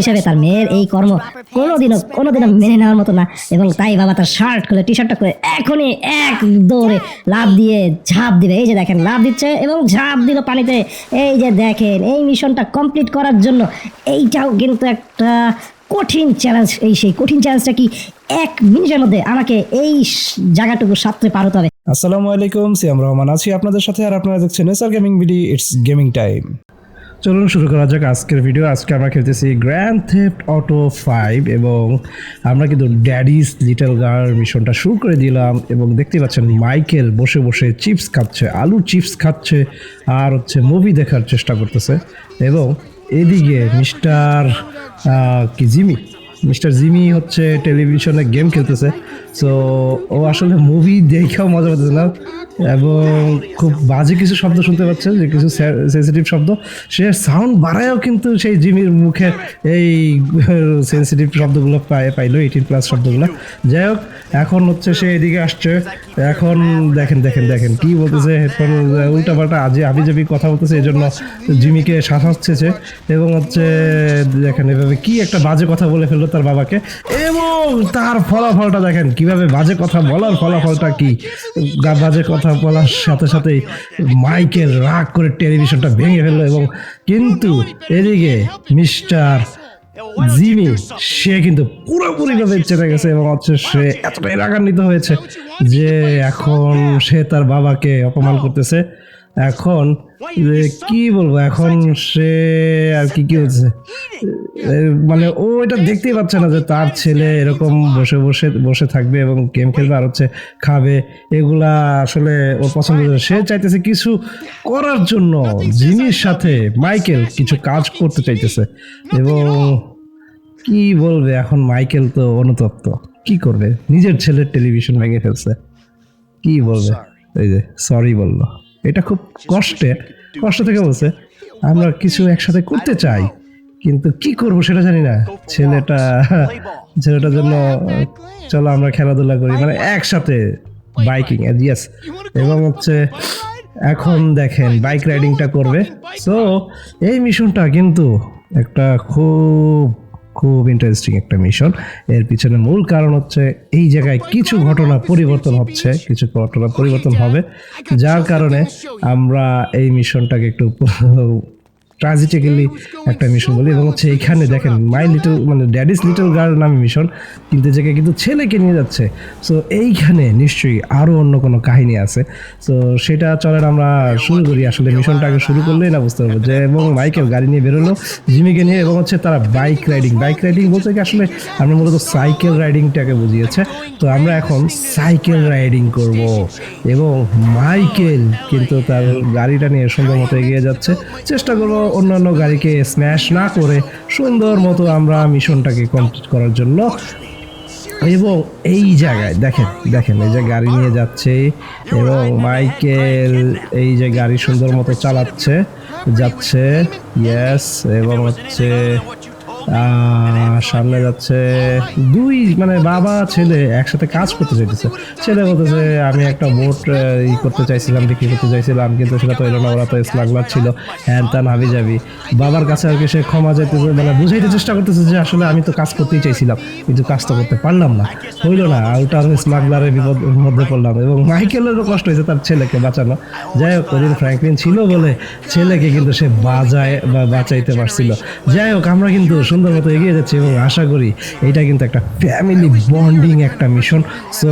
হিসেবে তার মেয়ের এই কর্ম কোনোদিনও কোনোদিনও মেনে নেওয়ার মতো না। এবং তাই বাবা তার শার্ট খুলে টি শার্টটা খুলে এখনই এক দৌড়ে লাভ দিয়ে ঝাঁপ দিবে। এই যে দেখেন লাভ দিচ্ছে এবং ঝাঁপ দিল পানিতে। এই যে দেখেন, এই মিশনটা কমপ্লিট করার জন্য এইটাও কিন্তু একটা কঠিন চ্যালেঞ্জ এই সেই কঠিন চ্যালেঞ্জটা কি এক মিনিটের মধ্যে আমাকে এই জায়গাটুকু সাঁতরে পার হতে হবে। আসসালামু আলাইকুম, সিয়াম রহমান আছি আপনাদের সাথে। আর আপনারা দেখছেন এসআর গেমিং ভিডি ইটস গেমিং টাইম চলুন শুরু করা যাক আজকের ভিডিও আজকে আমরা খেলতেছি গ্র্যান্ড থেফট অটো ফাইভ এবং আমরা কিন্তু ড্যাডিস লিটল গার্ল মিশনটা শুরু করে দিলাম এবং দেখতে পাচ্ছেন মাইকেল বসে বসে চিপস খাচ্ছে, আলু চিপস খাচ্ছে আর হচ্ছে মুভি দেখার চেষ্টা করতেছে এবং এদিকে মিস্টার কি, জিমি? মিস্টার জিমি হচ্ছে টেলিভিশনে গেম খেলতেছে। সো ও আসলে মুভি দেখেও মজা পাচ্ছে না। এবং খুব বাজে কিছু শব্দ শুনতে পাচ্ছে, যে কিছু সেন্সিটিভ শব্দ। সে সাউন্ড বাড়ায়ও কিন্তু সেই জিমির মুখে এই সেন্সিটিভ শব্দগুলো পায়, পাইলো এইটিন প্লাস শব্দগুলো। যাই হোক, এখন হচ্ছে সে এদিকে আসছে। এখন দেখেন দেখেন দেখেন, কি বলতেছে, হেডফোন উল্টা পাল্টা আজে আবি যাবি কথা বলতেছে এই জন্য জিমিকে শাসাচ্ছে এবং হচ্ছে, দেখেন এভাবে কি একটা বাজে কথা বলে ফেলল তার বাবাকে। এবং তার ফলাফলটা দেখেন, কীভাবে বাজে কথা বলার ফলাফলটা কি? বাজে কথা বলার সাথে সাথে মাইকেল রাগ করে টেলিভিশনটা ভেঙে ফেলল এবং কিন্তু এদিকে মিস্টার জিমি, সে কিন্তু পুরোপুরিভাবে চেনে গেছে এবং হচ্ছে সে এতটাই রাগান্বিত হয়েছে যে এখন সে তার বাবাকে অপমান করতেছে। এখন কি বলব, এখন সে আর কি কি হচ্ছে? মানে ও এটা দেখতেই পাচ্ছে না যে তার ছেলে এরকম বসে বসে বসে থাকবে এবং গেম খেলবে আর হচ্ছে খাবে। এগুলা আসলে ওর পছন্দ। সে চাইতেছে কিছু করার জন্য। জিমির সাথে মাইকেল কিছু কাজ করতে চাইতেছে। এবং কি বলবে, এখন মাইকেল তো অনুতপ্ত। কি করবে? নিজের ছেলের টেলিভিশন ভেঙে ফেলছে। কি বলবে? এই যে সরি বলল। এটা খুব কষ্টে কষ্ট থেকে বলছে, আমরা কিছু একসাথে করতে চাই, কিন্তু কি করব সেটা জানি না। ছেলেটা, ছেলেটার জন্য, চলো আমরা খেলাধুলা করি মানে একসাথে বাইকিং ইয়েস এবং হচ্ছে এখন দেখেন বাইক রাইডিংটা করবে। সো এই মিশনটা কিন্তু একটা খুব খুব ইন্টারেস্টিং একটা মিশন এর পিছনে মূল কারণ হচ্ছে এই জায়গায় কিছু ঘটনা পরিবর্তন হচ্ছে, কিছু ঘটনা পরিবর্তন হবে। যার কারণে আমরা এই মিশনটাকে একটু ট্রাজিটিক্যালি একটা মিশন বলি এবং হচ্ছে এখানে দেখেন মাই লিটল মানে ড্যাডিস লিটল গার্ল নামে মিশন কিন্তু জায়গায় কিন্তু ছেলেকে নিয়ে যাচ্ছে। সো এইখানে নিশ্চয়ই আরও অন্য কোনো কাহিনী আছে। সো সেটা চলেন আমরা শুরু করি। আসলে মিশনটা আগে শুরু করলেই না বুঝতে পারব যে, এবং মাইকেল গাড়ি নিয়ে বেরোলো জিমিকে নিয়ে এবং হচ্ছে তারা বাইক রাইডিং বাইক রাইডিং বলতে কি আসলে আমরা মূলত সাইকেল রাইডিংটাকে বুঝিয়েছে। তো আমরা এখন সাইকেল রাইডিং করব। এবং মাইকেল কিন্তু তার গাড়িটা নিয়ে সুন্দর মতো এগিয়ে যাচ্ছে। চেষ্টা করব অন্যান্য গাড়িকে স্ম্যাশ না করে সুন্দর মতো আমরা মিশনটাকে কমপ্লিট করার জন্য এবং এই জায়গায়, দেখেন দেখেন, এই যে গাড়ি নিয়ে যাচ্ছে এবং মাইকেল এই যে গাড়ি সুন্দর মতো চালাচ্ছে, যাচ্ছে ইয়েস এবং হচ্ছে সামনে যাচ্ছে দুই মানে বাবা, ছেলে একসাথে কাজ করতে চাইতেছে। ছেলে বলতেছে, আমি একটা বোট ই করতে চাইছিলাম, বিক্রি করতে চাইছিলাম, কিন্তু সেটা তো এলো না ওরা তো স্মাগলার ছিল। হ্যান ত্যান হাবি যাবি। বাবার কাছে আর কি সে ক্ষমা যাইতেছে মানে বুঝাইতে চেষ্টা করতেছে যে আসলে আমি তো কাজ করতেই চাইছিলাম, কিন্তু কাজটা করতে পারলাম না। হইল না ওটা আমি স্মাগলারের বিপদ, মধ্যে পড়লাম এবং মাইকেলেরও কষ্ট হয়েছে তার ছেলেকে বাঁচানো। যাই হোক, ওদিন ফ্র্যাঙ্কলিন ছিল বলে ছেলেকে কিন্তু সে বাজায় বা বাঁচাইতে পারছিল। যাই হোক, আমরা কিন্তু সুন্দর মতো এগিয়ে যাচ্ছে এবং আশা করি এটা কিন্তু একটা ফ্যামিলি বন্ডিং একটা মিশন সো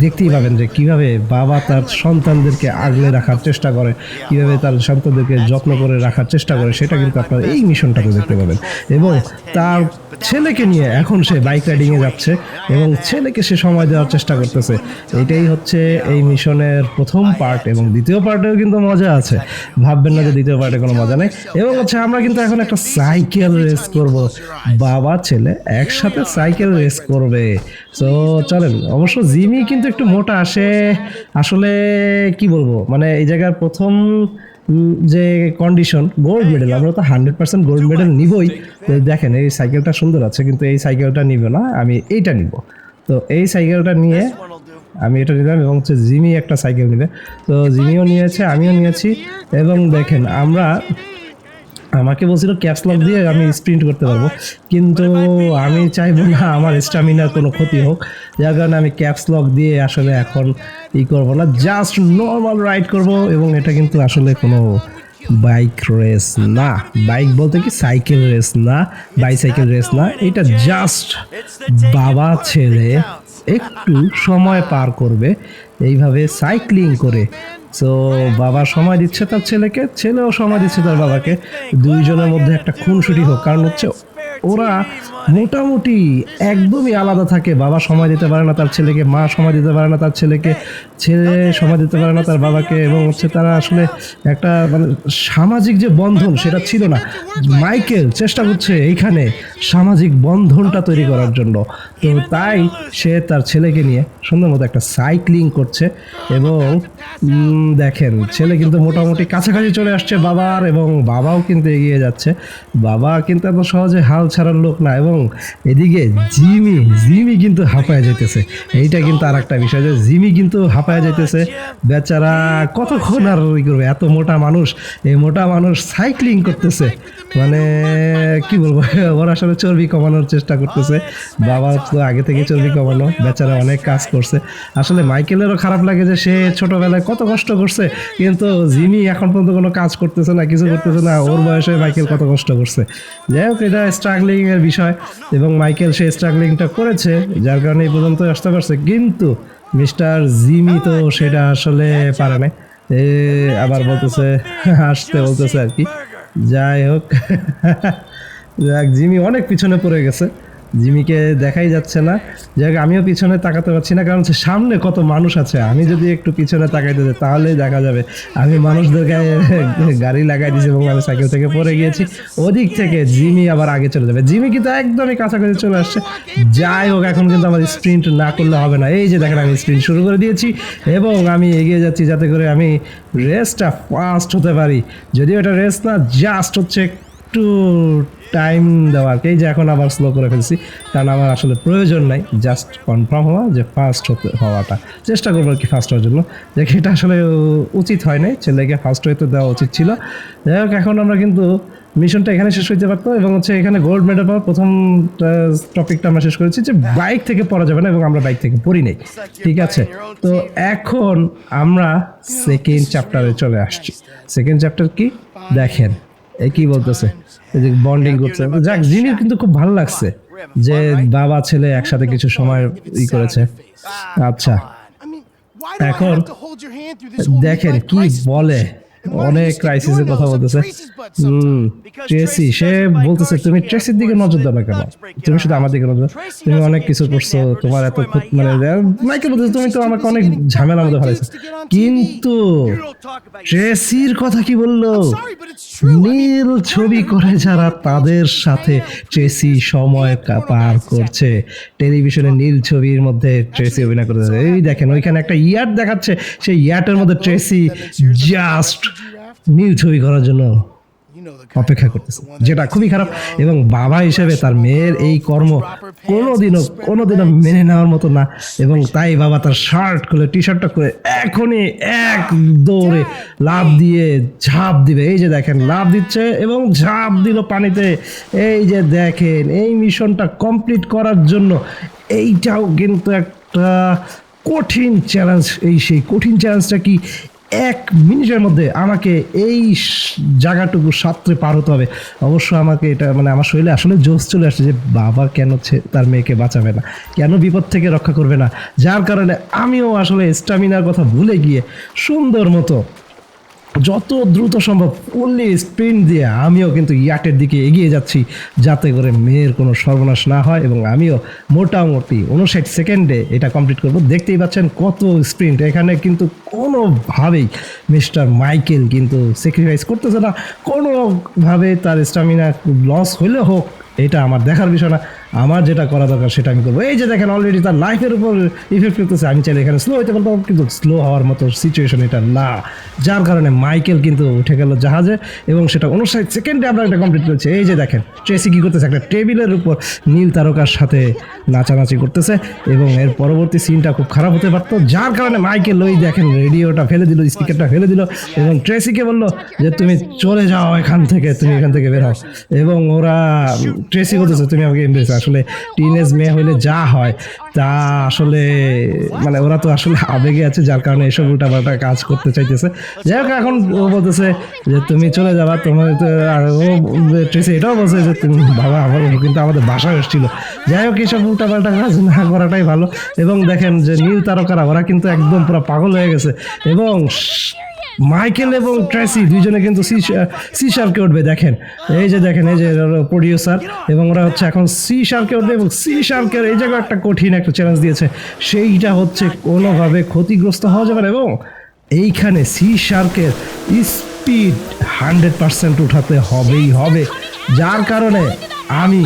দেখতেই পাবেন যে কীভাবে বাবা তার সন্তানদেরকে আগলে রাখার চেষ্টা করে, কীভাবে তার সন্তানদেরকে যত্ন করে রাখার চেষ্টা করে, সেটা কিন্তু আপনারা এই মিশনটাতে দেখতে পাবেন। এবং তার ছেলেকে নিয়ে এখন সে বাইক রাইডিংয়ে যাচ্ছে এবং ছেলেকে সে সময় দেওয়ার চেষ্টা করতেছে। এটাই হচ্ছে এই মিশনের প্রথম পার্ট এবং দ্বিতীয় পার্টেও কিন্তু মজা আছে। ভাববেন না যে দ্বিতীয় পার্টে কোনো মজা নেই। এবং হচ্ছে আমরা কিন্তু এখন একটা সাইকেল রেস করব। বাবা, ছেলে একসাথে সাইকেল রেস করবে। তো চলেন, অবশ্য জিমি কিন্তু একটু মোটা আসে। আসলে কি বলব? মানে এই জায়গার প্রথম যে কন্ডিশন গোল্ড মেডেল আমরা তো হান্ড্রেড পার্সেন্ট গোল্ড মেডেল নিবই। তো দেখেন এই সাইকেলটা সুন্দর আছে কিন্তু এই সাইকেলটা নিব না আমি এইটা নিব। তো এই সাইকেলটা নিয়ে আমি এটা নিলাম এবং হচ্ছে জিমি একটা সাইকেল নেবে। তো জিমিও নিয়েছে আমিও নিয়েছি এবং দেখেন আমরা আমাকে বলছিল ক্যাপস লক দিয়ে আমি স্প্রিন্ট করতে পারব। কিন্তু আমি চাইব না আমার স্টামিনার কোনো ক্ষতি হোক। যার কারণে আমি ক্যাপস লক দিয়ে আসলে এখন ই করব না। জাস্ট নর্মাল রাইড করব এবং এটা কিন্তু আসলে কোনো বাইক রেস না। বাইক বলতে কি সাইকেল রেস না বাইসাইকেল রেস না। এটা জাস্ট বাবা ছেলে একটু সময় পার করবে। এইভাবে সাইক্লিং করে তো বাবা সময় দিচ্ছে তার ছেলেকে, ছেলেও সময় দিচ্ছে তার বাবাকে। দুইজনের মধ্যে একটা খুনসুটি হোক, কারণ হচ্ছে ওরা মোটামুটি একদমই আলাদা থাকে। বাবা সময় দিতে পারে না তার ছেলেকে, মা সময় দিতে পারে না তার ছেলেকে, ছেলে সময় দিতে পারে না তার বাবাকে এবং হচ্ছে তারা আসলে একটা মানে সামাজিক যে বন্ধন সেটা ছিল না। মাইকেল চেষ্টা করছে এইখানে সামাজিক বন্ধনটা তৈরি করার জন্য। তো তাই সে তার ছেলেকে নিয়ে সুন্দর মতো একটা সাইক্লিং করছে এবং দেখেন ছেলে কিন্তু মোটামুটি কাছাকাছি চলে আসছে বাবার এবং বাবাও কিন্তু এগিয়ে যাচ্ছে। বাবা কিন্তু এত সহজে হাল ছাড়ার লোক না এবং এদিকে জিমি জিমি কিন্তু হাঁপায় যেতেছে এইটা কিন্তু আর একটা বিষয় যে জিমি কিন্তু হাঁপায় যেতেছে বেচারা কতক্ষণ আর ওই করবে? এত মোটা মানুষ, এই মোটা মানুষ সাইক্লিং করতেছে। মানে কি বলব, ওরা আসলে চর্বি কমানোর চেষ্টা করতেছে। বাবা তো আগে থেকে চর্বি কমানো, বেচারা অনেক কাজ করছে। আসলে মাইকেলেরও খারাপ লাগে যে সে ছোটবেলায় কত কষ্ট করছে, কিন্তু জিমি এখন পর্যন্ত কোনো কাজ করতেছে না, কিছু করতেছে না। ওর বয়সে মাইকেল কত কষ্ট করছে। যাই হোক, এটা স্ট্রাগলিং এর বিষয় এবং মাইকেল সেই স্ট্রাগলিংটা করেছে, যার কারণে এই পর্যন্ত আসতে পারছে। কিন্তু মিস্টার জিমি তো সেটা আসলে পারে না আবার বলতেছে আসতে বলতেছে আর কি। যাই হোক, যাক, জিমি অনেক পিছনে পড়ে গেছে। জিমিকে দেখাই যাচ্ছে না। যাক আমিও পিছনে তাকাতে পারছি না, কারণ সামনে কত মানুষ আছে। আমি যদি একটু পিছনে তাকাইতে যাই তাহলেই দেখা যাবে। আমি মানুষদের গায়ে গাড়ি লাগাই দিয়েছি এবং আমি সাইকেল থেকে পড়ে গিয়েছি। ওদিক থেকে জিমি আবার আগে চলে যাবে। জিমি কিন্তু একদমই কাছাকাছি চলে আসছে। যাই হোক, এখন কিন্তু আমার স্প্রিন্ট না করলে হবে না। এই যে দেখেন, আমি স্প্রিন্ট শুরু করে দিয়েছি এবং আমি এগিয়ে যাচ্ছি যাতে করে আমি রেসটা ফাস্ট হতে পারি। যদিও এটা রেস না জাস্ট হচ্ছে একটু টাইম দেওয়ার এই যে এখন আবার স্লো করে ফেলছি। কারণ আমার আসলে প্রয়োজন নাই। জাস্ট কনফার্ম হওয়া যে ফার্স্ট হতে, হওয়াটা। চেষ্টা করব আর কি ফার্স্ট হওয়ার জন্য। যে এটা আসলে উচিত হয় নাই। ছেলেকে ফার্স্ট হইতে দেওয়া উচিত ছিল। যাই হোক, এখন আমরা কিন্তু মিশনটা এখানে শেষ হইতে পারতো এবং হচ্ছে এখানে গোল্ড মেডেল পাওয়ার প্রথম টপিকটা আমরা শেষ করেছি যে বাইক থেকে পড়া যাবে না এবং আমরা বাইক থেকে পড়ি নাই। ঠিক আছে? তো এখন আমরা সেকেন্ড চ্যাপ্টারে চলে আসছি। সেকেন্ড চ্যাপ্টার কি? দেখেন। কি বলতেছে? যে বন্ডিং করছে। যাক জিনিস কিন্তু খুব ভালো লাগছে যে বাবা ছেলে একসাথে কিছু সময় ই করেছে। আচ্ছা এখন দেখেন কি বলে? অনেক ক্রাইসিসের কথা বলতেছে। হুম ট্রেসি সে বলতেছে তুমি ট্রেসির দিকে নজর দাও না কেন? তুমি শুধু আমার দিকে নজর তুমি অনেক কিছু করছ তোমার এত মানে মাইকে বলতেছে তুমি তো আমাকে অনেক ঝামেলার মধ্যে ফেলেছো কিন্তু ট্রেসির কথা কি বলল? নীল ছবি করে যারা তাদের সাথে ট্রেসি সময় পার করছে। টেলিভিশনে নীল ছবির মধ্যে ট্রেসি অভিনয় করতেছে। এই দেখেন ওইখানে একটা ইয়াট দেখাচ্ছে। সেই ইয়াটের মধ্যে ট্রেসি জাস্ট নীল ছবি করার জন্য অপেক্ষা করতেছে। যেটা খুবই খারাপ এবং বাবা হিসেবে তার মেয়ের এই কর্ম কোনোদিনও কোনোদিনও মেনে নেওয়ার মতো না এবং তাই বাবা তার শার্ট খুলে টি শার্টটা করে এখনই এক দৌড়ে লাভ দিয়ে ঝাঁপ দিবে। এই যে দেখেন লাভ দিচ্ছে এবং ঝাঁপ দিল পানিতে। এই যে দেখেন, এই মিশনটা কমপ্লিট করার জন্য এইটাও কিন্তু একটা কঠিন চ্যালেঞ্জ এই সেই কঠিন চ্যালেঞ্জটা কি? এক মিনিটের মধ্যে আমাকে এই জায়গাটুকু সাঁতরে পার হতে হবে। অবশ্য আমাকে এটা মানে আমার শরীরে আসলে জোশ চলে আসছে যে বাবা কেন তার মেয়েকে বাঁচাবে না, কেন বিপদ থেকে রক্ষা করবে না। যার কারণে আমিও আসলে স্টামিনার কথা ভুলে গিয়ে সুন্দর মতো যত দ্রুত সম্ভব অনলি স্প্রিন্ট দিয়ে আমিও কিন্তু ইয়াটের দিকে এগিয়ে যাচ্ছি, যাতে করে মেয়ের কোনো সর্বনাশ না হয় এবং আমিও মোটামুটি উনষাট সেকেন্ডে এটা কমপ্লিট করব। দেখতেই পাচ্ছেন কত স্প্রিন্ট এখানে কিন্তু কোনোভাবেই মিস্টার মাইকেল কিন্তু স্যাক্রিফাইস করতেছে না। কোনোভাবে তার স্টামিনা লস হলে হোক, এটা আমার দেখার বিষয় না। আমার যেটা করা দরকার সেটা আমি করব। এই যে দেখেন অলরেডি তার লাইফের উপর ইফেক্ট করতেছে। আমি চাইলে এখানে স্লো হতে পারতাম কিন্তু স্লো হওয়ার মতো সিচুয়েশন এটা না। যার কারণে মাইকেল কিন্তু উঠে গেল জাহাজে এবং সেটা উনষাট সেকেন্ডে আমরা এটা কমপ্লিট করেছি। এই যে দেখেন ট্রেসি কি করতেছে? একটা টেবিলের উপর নীল তারকার সাথে নাচানাচি করতেছে এবং এর পরবর্তী সিনটা খুব খারাপ হতে পারতো। যার কারণে মাইকেল ওই দেখেন রেডিওটা ফেলে দিল স্পিকারটা ফেলে দিল এবং ট্রেসিকে বলল যে, তুমি চলে যাও এখান থেকে, তুমি এখান থেকে বের হও। এবং ওরা ট্রেসি বলতেছে, তুমি আমাকে আসলে টিনেজ মেয়ে হলে যা হয়, তা আসলে মানে ওরা তো আসলে আবেগে আছে, যার কারণে এসব উল্টাপাল্টা কাজ করতে চাইতেছে। যাই হোক, এখন ও বলতেছে যে, তুমি চলে যাবা, তোমার তো আর ও ট্রেসি এটাও বলছে যে, তুমি বাবা, আমার কিন্তু আমাদের বাসায় এসেছিল। যাই হোক এইসব উল্টাপাল্টা কাজ না করাটাই ভালো। এবং দেখেন যে, নীল তারকারা, ওরা কিন্তু একদম পুরো পাগল হয়ে গেছে। এবং মাইকেল এবং ট্রেসি দুইজনে কিন্তু সি শার্কে উঠবে দেখেন। এই যে দেখেন এই যে প্রডিউসার এবং ওরা হচ্ছে এখন সি শার্কে উঠবে এবং সি শার্কের এই জায়গায় একটা কঠিন একটা চ্যালেঞ্জ দিয়েছে। সেইটা হচ্ছে কোনোভাবে ক্ষতিগ্রস্ত হওয়া যাবে না এবং এইখানে সি শার্কের স্পিড হান্ড্রেড পার্সেন্ট উঠাতে হবেই হবে। যার কারণে আমি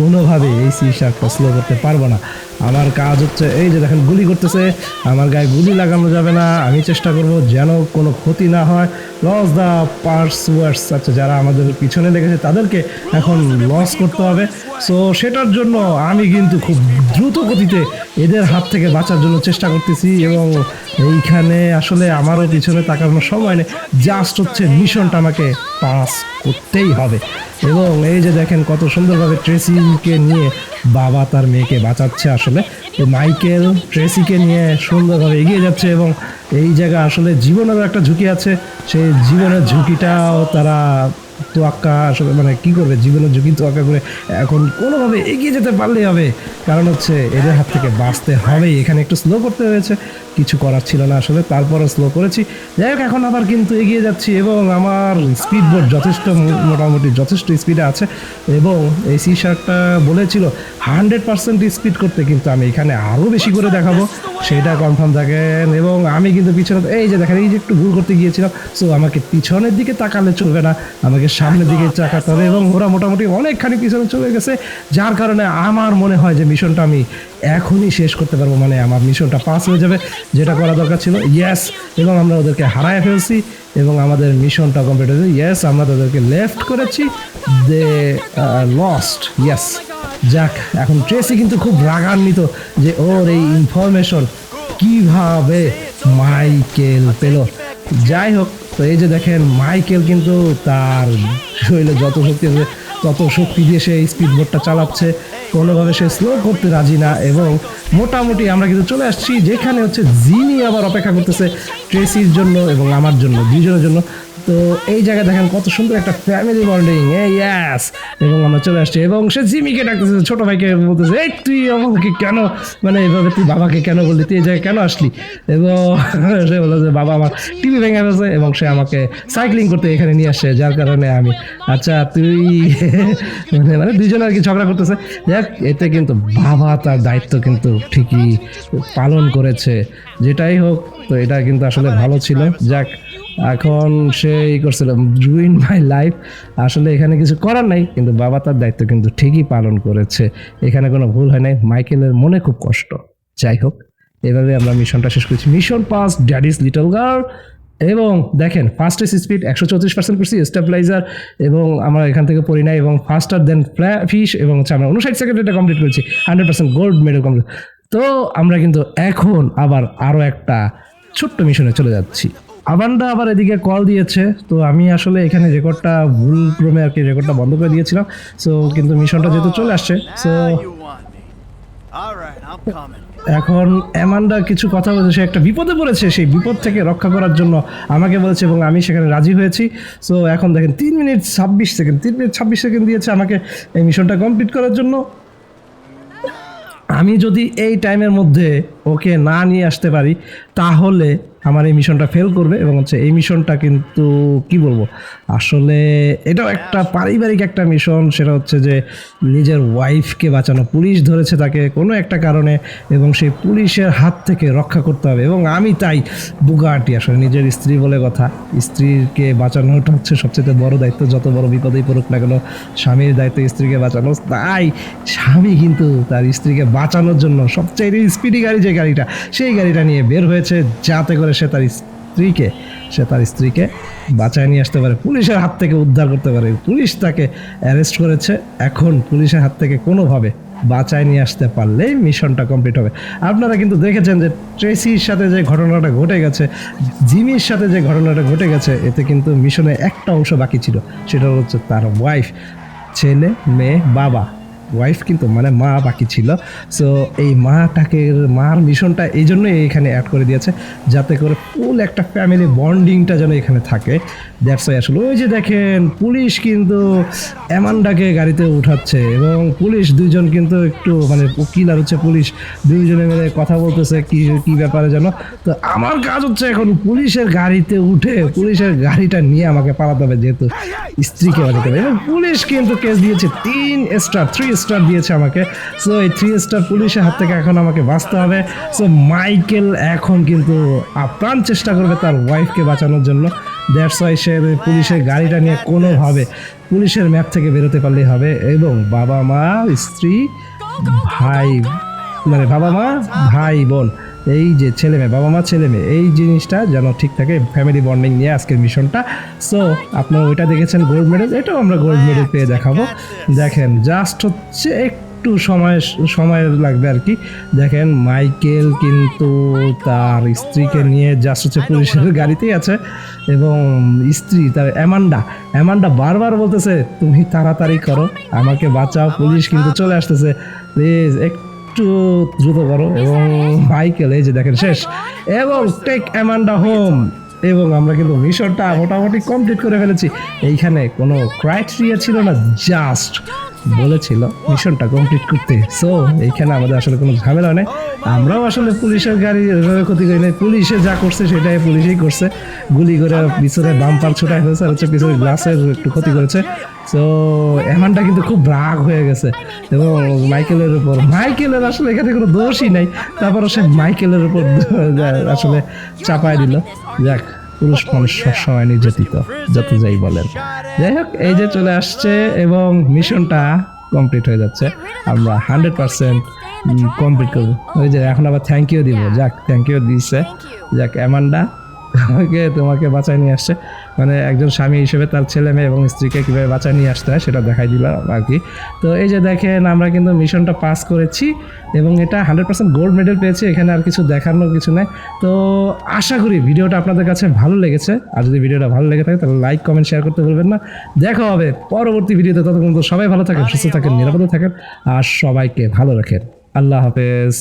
কোনোভাবে এই সি শার্কটা স্লো করতে পারব না। আমার কাজ হচ্ছে এই যে দেখেন, গুলি করতেছে। আমার গায়ে গুলি লাগানো যাবে না। আমি চেষ্টা করব যেন কোনো ক্ষতি না হয়। লস দ্য পার্স ওয়ার্স আচ্ছা যারা আমাদের পিছনে লেগেছে, তাদেরকে এখন লস করতে হবে। সো সেটার জন্য আমি কিন্তু খুব দ্রুত গতিতে এদের হাত থেকে বাঁচার জন্য চেষ্টা করতেছি এবং এইখানে আসলে আমারও পিছনে তাকানোর সময় নেই। জাস্ট হচ্ছে মিশনটা আমাকে পাস করতেই হবে। এবং এই যে দেখেন, কত সুন্দরভাবে ট্রেসিংকে নিয়ে বাবা তার মেয়েকে বাঁচাচ্ছে। আসলে তো মাইকেল, ট্রেসিকে নিয়ে সুন্দরভাবে এগিয়ে যাচ্ছে এবং এই জায়গা আসলে জীবনেরও একটা ঝুঁকি আছে। সেই জীবনের ঝুঁকিটাও তারা তোয়াক্কা, আসলে মানে কি করবে? জীবনের ঝুঁকি তোয়াক্কা করে এখন কোনোভাবে এগিয়ে যেতে পারলেই হবে। কারণ হচ্ছে এদের হাত থেকে বাঁচতে হবেই। এখানে একটু স্লো করতে হয়েছে, কিছু করার ছিল না আসলে তারপরে স্লো করেছি। যাই হোক, এখন আবার কিন্তু এগিয়ে যাচ্ছি এবং আমার স্পিড বোর্ড যথেষ্ট মোটামুটি যথেষ্ট স্পিডে আছে এবং এই সি শার্টটা বলেছিল হান্ড্রেড পার্সেন্ট স্পিড করতে, কিন্তু আমি এখানে আরও বেশি করে দেখাবো। সেটা কনফার্ম থাকেন এবং আমি কিন্তু পিছনে, এই যে দেখেন, এই যে একটু ভুল করতে গিয়েছিলাম। সো আমাকে পিছনের দিকে তাকালে চলবে না, আমাকে সামনের দিকে তাকাতে হবে এবং ওরা মোটামুটি অনেকখানি পিছনে চলে গেছে। যার কারণে আমার মনে হয় যে মিশনটা আমি এখনই শেষ করতে পারব মানে আমার মিশনটা পাস হয়ে যাবে, যেটা করা দরকার ছিল। ইয়েস এবং আমরা ওদেরকে হারায় ফেলছি, এবং আমাদের মিশনটা কমপ্লিট হয়েছে। ইয়েস আমরা তাদেরকে লেফট করেছি দে লস্ট ইয়েস যাক, এখন ট্রেসি কিন্তু খুব রাগান্বিত যে ওর এই ইনফরমেশন কীভাবে মাইকেল পেল। যাই হোক, তো এই যে দেখেন মাইকেল কিন্তু তার শরীরে যত শক্তি আছে, তত শক্তি দিয়ে সে স্পিড বোটটা চালাচ্ছে। কোনোভাবে সে স্লো করতে রাজি না এবং মোটামুটি আমরা কিন্তু চলে আসছি যেখানে হচ্ছে জিনি আবার অপেক্ষা করতেছে ট্রেসির জন্য এবং আমার জন্য, দুইজনের জন্য। তো এই জায়গায় দেখেন কত সুন্দর একটা ফ্যামিলি বন্ডিং ইয়াস এবং আমরা চলে আসছি, এবং সে জিমিকে ডাকতেছে, ছোট ভাইকে বলতেছে, এই তুই আমাকে কেন মানে এভাবে তুই বাবাকে কেন বললি? তুই এই জায়গায় কেন আসলি? এবং সে বলল যে, বাবা আমার টিভি ভেঙে গেছে এবং সে আমাকে সাইক্লিং করতে এখানে নিয়ে আসছে যার কারণে আমি আচ্ছা তুই মানে মানে দুইজন আর কি ঝগড়া করতেছে। দেখ এতে কিন্তু বাবা তার দায়িত্ব কিন্তু ঠিকই পালন করেছে, যেটাই হোক, তো এটা কিন্তু আসলে ভালো ছিল। যাক এখন সে ই করছিল রুইন মাই লাইফ আসলে এখানে কিছু করার নাই, কিন্তু বাবা তার দায়িত্ব কিন্তু ঠিকই পালন করেছে। এখানে কোনো ভুল হয় নাই। মাইকেলের মনে খুব কষ্ট। যাই হোক, এভাবে আমরা মিশনটা শেষ করেছি। Mission pass daddy's little girl. এবং দেখেন ফাস্টেস্ট স্পিড একশো চৌত্রিশ পার্সেন্ট করছি স্টেবিলাইজার এবং আমরা এখান থেকে পড়ি নাই, এবং ফাস্টার দেন ফিশ এবং হচ্ছে আমরা উনষাট সেকেন্ড এটা কমপ্লিট করেছি hundred percent gold medal complete তো আমরা কিন্তু এখন আবার আরও একটা ছোট্ট মিশনে চলে যাচ্ছি। আবান্ডা আবার এদিকে কল দিয়েছে। তো আমি আসলে এখানে রেকর্ডটা ভুল ক্রমে আর কি রেকর্ডটা বন্ধ করে দিয়েছিলাম। সো কিন্তু মিশনটা যেহেতু চলে আসছে সো. এখন অ্যামান্ডা কিছু কথা বলছে সে একটা বিপদে পড়েছে সেই বিপদ থেকে রক্ষা করার জন্য আমাকে বলেছে এবং আমি সেখানে রাজি হয়েছি। সো এখন দেখেন তিন মিনিট ছাব্বিশ সেকেন্ড তিন মিনিট ছাব্বিশ সেকেন্ড দিয়েছে আমাকে এই মিশনটা কমপ্লিট করার জন্য। আমি যদি এই টাইমের মধ্যে ওকে না নিয়ে আসতে পারি তাহলে আমার এই মিশনটা ফেল করবে এবং হচ্ছে এই মিশনটা কিন্তু কি বলব? আসলে এটাও একটা পারিবারিক একটা মিশন, সেটা হচ্ছে যে নিজের ওয়াইফকে বাঁচানো। পুলিশ ধরেছে তাকে কোনো একটা কারণে এবং সেই পুলিশের হাত থেকে রক্ষা করতে হবে এবং আমি তাই বুগাটি, আসলে নিজের স্ত্রী বলে কথা। স্ত্রীকে বাঁচানোটা হচ্ছে সবচেয়ে বড় দায়িত্ব, যত বড় বিপদেই পড়ুক না কেন স্বামীর দায়িত্ব স্ত্রীকে বাঁচানো। তাই স্বামী কিন্তু তার স্ত্রীকে বাঁচানোর জন্য সবচেয়ে স্পিডি গাড়ি যে গাড়িটা, সেই গাড়িটা নিয়ে বের হয়েছে, যাতে করে সে তার স্ত্রীকে, সে তার স্ত্রীকে বাঁচায় নিয়ে আসতে পারে, পুলিশের হাত থেকে উদ্ধার করতে পারে। পুলিশ তাকে অ্যারেস্ট করেছে, এখন পুলিশের হাত থেকে কোনোভাবে বাঁচায় নিয়ে আসতে পারলেই মিশনটা কমপ্লিট হবে। আপনারা কিন্তু দেখেছেন যে ট্রেসির সাথে যে ঘটনাটা ঘটে গেছে, জিমির সাথে যে ঘটনাটা ঘটে গেছে, এতে কিন্তু মিশনে একটা অংশ বাকি ছিল, সেটা হচ্ছে তার ওয়াইফ ছেলে, মেয়ে, বাবা। ওয়াইফ কিন্তু মানে মা বাকি ছিল। সো এই মাটাকে, মার মিশনটা এই জন্যই এখানে অ্যাড করে দিয়েছে, যাতে করে ফুল একটা ফ্যামিলি বন্ডিংটা যেন এখানে থাকে। দ্যাটস ওয়াই আসলে ওই যে দেখেন, পুলিশ কিন্তু অ্যামান্ডাকে গাড়িতে উঠাচ্ছে এবং পুলিশ দুইজন কিন্তু একটু মানে উকিল আর হচ্ছে পুলিশ দুইজনে মিলে কথা বলতেছে, কি কি ব্যাপারে যেন। তো আমার কাজ হচ্ছে এখন পুলিশের গাড়িতে উঠে, পুলিশের গাড়িটা নিয়ে আমাকে পালাতে হবে যেহেতু স্ত্রীকে হবে এবং পুলিশ কিন্তু কেস দিয়েছে তিন স্টার থ্রি স্টার দিয়েছে আমাকে। সো এই থ্রি স্টার পুলিশের হাত থেকে এখন আমাকে বাঁচতে হবে। সো মাইকেল এখন কিন্তু আপ্রাণ চেষ্টা করবে তার ওয়াইফকে বাঁচানোর জন্য। দ্যাটস ওয়াই সে পুলিশের গাড়িটা নিয়ে কোনোভাবে পুলিশের ম্যাপ থেকে বেরোতে পারলেই হবে। এবং বাবা মা স্ত্রী ভাই মানে বাবা মা ভাই বোন। এই যে ছেলে মেয়ে বাবা মা ছেলে মেয়ে এই জিনিসটা যেন ঠিক থাকে ফ্যামিলি বন্ডিং নিয়ে আজকের মিশনটা। সো আপনারা ওইটা দেখেছেন গোল্ড মেডেল এটাও আমরা গোল্ড মেডেল পেয়ে দেখাবো। দেখেন জাস্ট হচ্ছে একটু সময় সময় লাগবে আর কি। দেখেন মাইকেল কিন্তু তার স্ত্রীকে নিয়ে জাস্ট হচ্ছে পুলিশের গাড়িতেই আছে। এবং স্ত্রী তার অ্যামান্ডা অ্যামান্ডা বারবার বলতেছে তুমি তাড়াতাড়ি করো আমাকে বাঁচাও পুলিশ কিন্তু চলে আসতেছে। প্লিজ একটু দ্রুত করো এবং মাইকেল এই যে দেখেন শেষ। এবং টেক অ্যামান্ডা হোম এবং আমরা কিন্তু মিশনটা মোটামুটি কমপ্লিট করে ফেলেছি। এইখানে কোনো ক্রাইটেরিয়া ছিল না জাস্ট বলেছিল মিশনটা কমপ্লিট করতে। সো এইখানে আমাদের আসলে কোনো ঝামেলা নেই। আমরাও আসলে পুলিশের গাড়ি এভাবে ক্ষতি করি নাই, পুলিশে যা করছে সেটাই পুলিশেই করছে। গুলি করে পিছনে বাম্পার ছোটাই হয়েছে, আর হচ্ছে পিছনে গ্লাসের একটু ক্ষতি করেছে। সো এমনটা কিন্তু খুব রাগ হয়ে গেছে। এবং মাইকেলের উপর, মাইকেলের আসলে এখানে কোনো দোষই নাই। তারপরও সে মাইকেলের উপর আসলে চাপায় দিল। যাক। পুরুষ মানুষ সবসময় নির্যাতিত, যত যাই বলেন। যাই হোক, এই যে চলে আসছে এবং মিশনটা কমপ্লিট হয়ে যাচ্ছে। আমরা হান্ড্রেড পার্সেন্ট কমপ্লিট করব। ওই যে, এখন আবার থ্যাংক ইউ দিব। যাক থ্যাংক ইউ দিয়েছে যাক, অ্যামান্ডা তোমাকে তোমাকে বাঁচায় নিয়ে আসছে। মানে একজন স্বামী হিসেবে তার ছেলে মেয়ে এবং স্ত্রীকে কীভাবে বাঁচায় নিয়ে আসতে হয় সেটা দেখাই দিল আর কি। তো এই যে দেখেন আমরা কিন্তু মিশনটা পাস করেছি এবং এটা হান্ড্রেড পার্সেন্ট গোল্ড মেডেল পেয়েছি এখানে আর কিছু দেখানোর কিছু নাই। তো আশা করি ভিডিওটা আপনাদের কাছে ভালো লেগেছে। আর যদি ভিডিওটা ভালো লেগে থাকে তাহলে লাইক কমেন্ট শেয়ার করতে ভুলবেন না। দেখা হবে পরবর্তী ভিডিওতে। ততক্ষণ সবাই ভালো থাকেন সুস্থ থাকেন নিরাপদে থাকেন আর সবাইকে ভালো রাখেন। আল্লাহ হাফেজ।